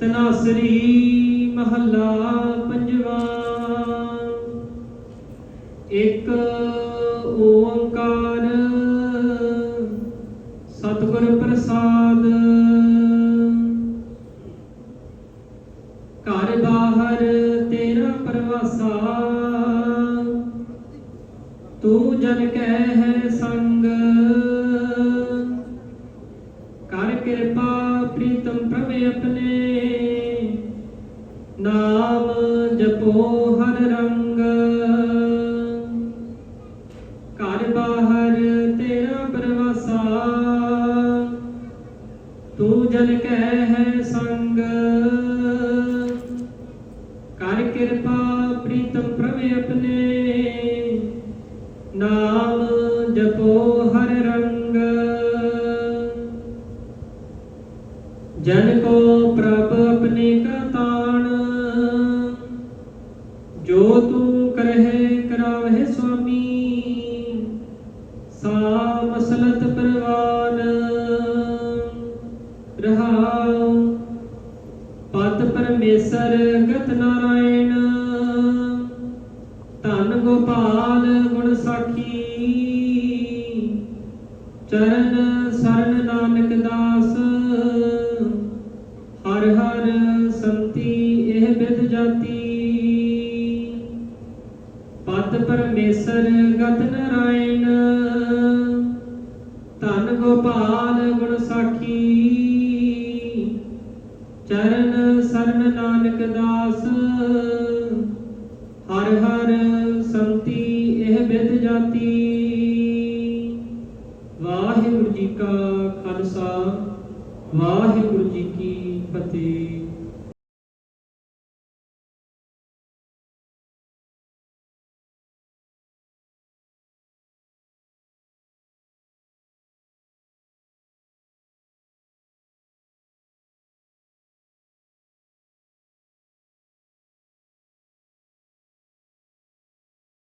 ਤਨਾਸਰੀ ਮਹੱਲਾ ਪੰਜਵਾ। ਇੱਕ ਓੰਕਾਰ ਸਤਿਗੁਰ ਪ੍ਰਸਾਦ। ਘਰ ਬਾਹਰ ਤੇਰਾ ਪ੍ਰਵਾਸਾ। ਤੂੰ ਜਨ ਕੈ ਹੈ ਸੰਗ। ਕਰ ਕਿਰਪਾ ਪ੍ਰੀਤਮ ਪ੍ਰਭ ਆਪਣੇ। ਨਾਮ ਜਪੋ ਹਰ ਰੰਗ। ਘਰ ਬਾਹਰ ਤੇਰਾ ਪ੍ਰਵਾਸਾ। ਤੂੰ ਜਨ ਕਹਿ ਹੈ ਕੋ ਪ੍ਰਭ ਆਪਣੇ ਕਾ ਤਾਣ ਜੋ ਤੂੰ ਕਰਹਿ ਕਰਾਵਹਿ ਸੁਆਮੀ ਸਾ ਮਸਲਤ ਪਰਵਾਨ। ਰਹਾਉ ਪਤ ਪਰਮੇਸ਼ਰ ਗਤ ਨਾਰਾਇਣ। ਧਨ ਗੋਪਾਲ ਗੁਣ ਸਾਖੀ, ਚਰਨ ਸਰਨ ਨਾਨਕ ਦਾ ਇਹ ਬਿਦ ਪਤ ਪਰਮੇਸ਼ਰ ਗਤ ਨਾਰਾਇਣ, ਧੰਨ ਗੋਪਾਲ ਗੁਣ ਸਾਖੀ। ਚਰਨ ਸਰਨ ਨਾਨਕ ਦਾਸ, ਹਰ ਹਰ ਸੰਤੀ ਇਹ ਬਿਦ ਜਾਤੀ। ਵਾਹਿਗੁਰੂ ਜੀ ਕਾ ਖਾਲਸਾ, ਵਾਹਿਗੁਰੂ ਜੀ ਕੀ ਫਤਿਹ।